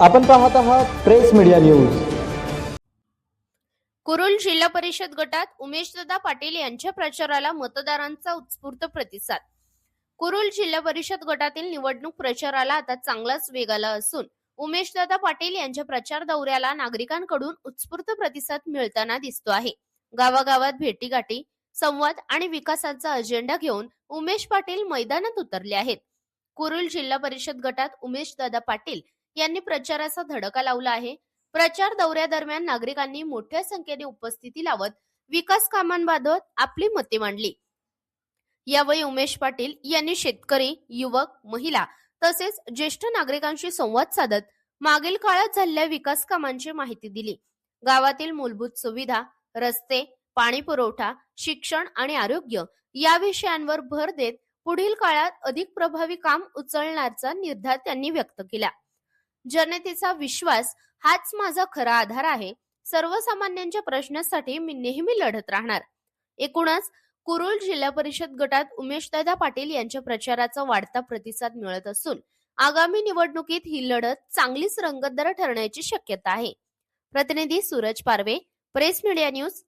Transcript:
आपण पाहत आहात प्रेस मीडिया न्यूज. कुरुल जिल्हा परिषद गटात उमेशदादा पाटील यांच्या प्रचाराला मतदारांचा उत्स्फूर्त प्रतिसाद. कुरुल जिल्हा परिषद गटातील निवडणूक प्रचाराला आता चांगलाच वेग आला असून उमेशदादा पाटील यांच्या प्रचार दौऱ्याला नागरिकांकडून उत्स्फूर्त प्रतिसाद मिळताना दिसतो आहे. गावागावात भेटीगाठी संवाद आणि विकासाचा अजेंडा घेऊन उमेश पाटील मैदानात उतरले आहेत. कुरुल जिल्हा परिषद गटात उमेश दादा पाटील यांनी प्रचाराचा धडका लावला आहे. प्रचार दौऱ्यादरम्यान नागरिकांनी मोठ्या संख्येने उपस्थिती लावत विकास कामांबाबत आपली मते मांडली. यावेळी उमेश पाटील यांनी शेतकरी युवक महिला तसेच ज्येष्ठ नागरिकांशी संवाद साधत मागील काळात झालेल्या विकास कामांची माहिती दिली. गावातील मूलभूत सुविधा रस्ते पाणी पुरवठा शिक्षण आणि आरोग्य या विषयांवर भर देत पुढील काळात अधिक प्रभावी काम उचलण्याचा निर्धार त्यांनी व्यक्त केला. जनतेचा विश्वास हाच माझा खरा आधार आहे. सर्वसामान्यांच्या प्रश्नासाठी मी नेहमी लढत राहणार. एकूणच कुरुल जिल्हा परिषद गटात उमेशदादा पाटील यांच्या प्रचाराचा वाढता प्रतिसाद मिळत असून आगामी निवडणुकीत ही लढत चांगलीच रंगतदार ठरण्याची शक्यता आहे. प्रतिनिधी Suraj Parwe press media news